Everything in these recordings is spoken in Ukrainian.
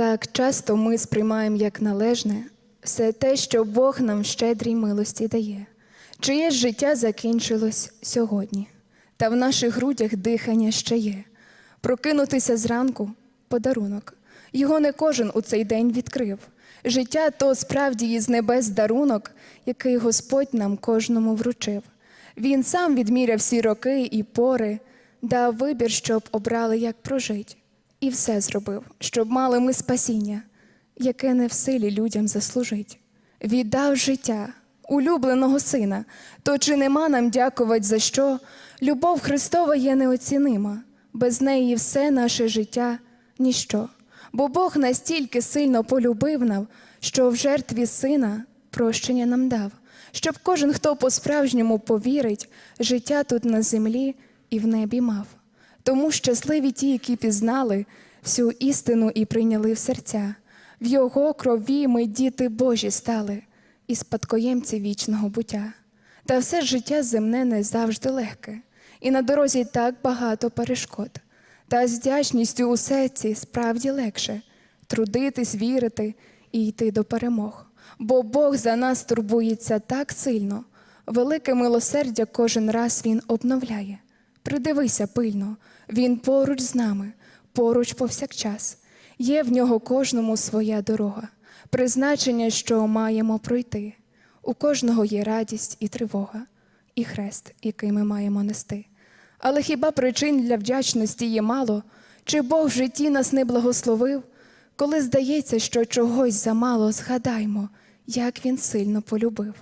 Так часто ми сприймаємо як належне все те, що Бог нам щедрій милості дає. Чиє життя закінчилось сьогодні, та в наших грудях дихання ще є. Прокинутися зранку подарунок. Його не кожен у цей день відкрив. Життя то справді із небес дарунок, який Господь нам кожному вручив. Він сам відміряв всі роки і пори, дав вибір, щоб обрали, як прожить, і все зробив, щоб мали ми спасіння, яке не в силі людям заслужить. Віддав життя, улюбленого сина, то чи нема нам дякувати за що? Любов Христова є неоцінима, без неї все наше життя ніщо. Бо Бог настільки сильно полюбив нам, що в жертві сина прощення нам дав, щоб кожен, хто по-справжньому повірить, життя тут на землі і в небі мав. Тому щасливі ті, які пізнали всю істину і прийняли в серця. В його крові ми діти Божі стали і спадкоємці вічного буття. Та все життя земне не завжди легке, і на дорозі так багато перешкод. Та з вдячністю у серці справді легше трудитись, вірити і йти до перемог. Бо Бог за нас турбується так сильно, велике милосердя кожен раз Він обновляє. Придивися пильно, Він поруч з нами, поруч повсякчас. Є в нього кожному своя дорога, призначення, що маємо пройти. У кожного є радість і тривога, і хрест, який ми маємо нести. Але хіба причин для вдячності є мало? Чи Бог в житті нас не благословив? Коли здається, що чогось замало, згадаймо, як Він сильно полюбив.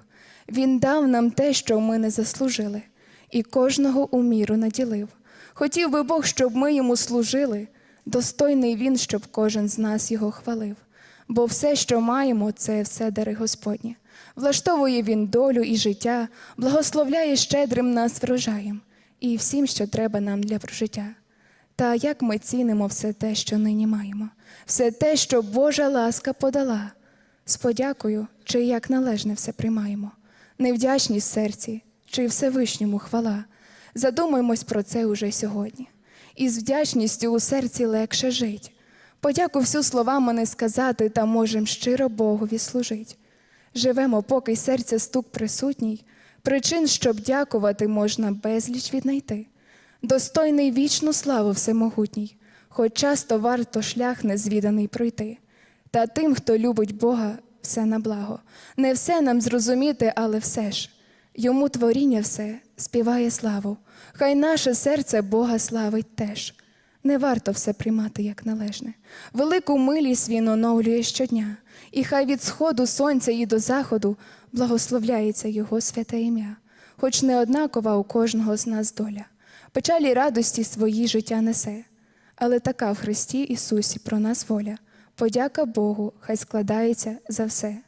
Він дав нам те, що ми не заслужили, і кожного у міру наділив. Хотів би Бог, щоб ми йому служили, достойний він, щоб кожен з нас його хвалив. Бо все, що маємо, це все дари Господні. Влаштовує він долю і життя, благословляє щедрим нас врожаєм і всім, що треба нам для прожиття. Та як ми цінимо все те, що нині маємо, все те, що Божа ласка подала, з подякою, чи як належне все приймаємо, невдячність серці, чи Всевишньому хвала. Задумаймось про це уже сьогодні. І з вдячністю у серці легше жить. Подяку всю словами не сказати, та можем щиро Богові служить. Живемо, поки серця стук присутній, причин, щоб дякувати, можна безліч віднайти. Достойний вічну славу всемогутній, хоч часто варто шлях незвіданий пройти. Та тим, хто любить Бога, все на благо. Не все нам зрозуміти, але все ж. Йому творіння все співає славу. Хай наше серце Бога славить теж. Не варто все приймати як належне. Велику милість він оновлює щодня, і хай від сходу сонця і до заходу благословляється Його святе ім'я, хоч не однакова у кожного з нас доля. Печалі радості свої життя несе, але така в Христі Ісусі про нас воля. Подяка Богу, хай складається за все.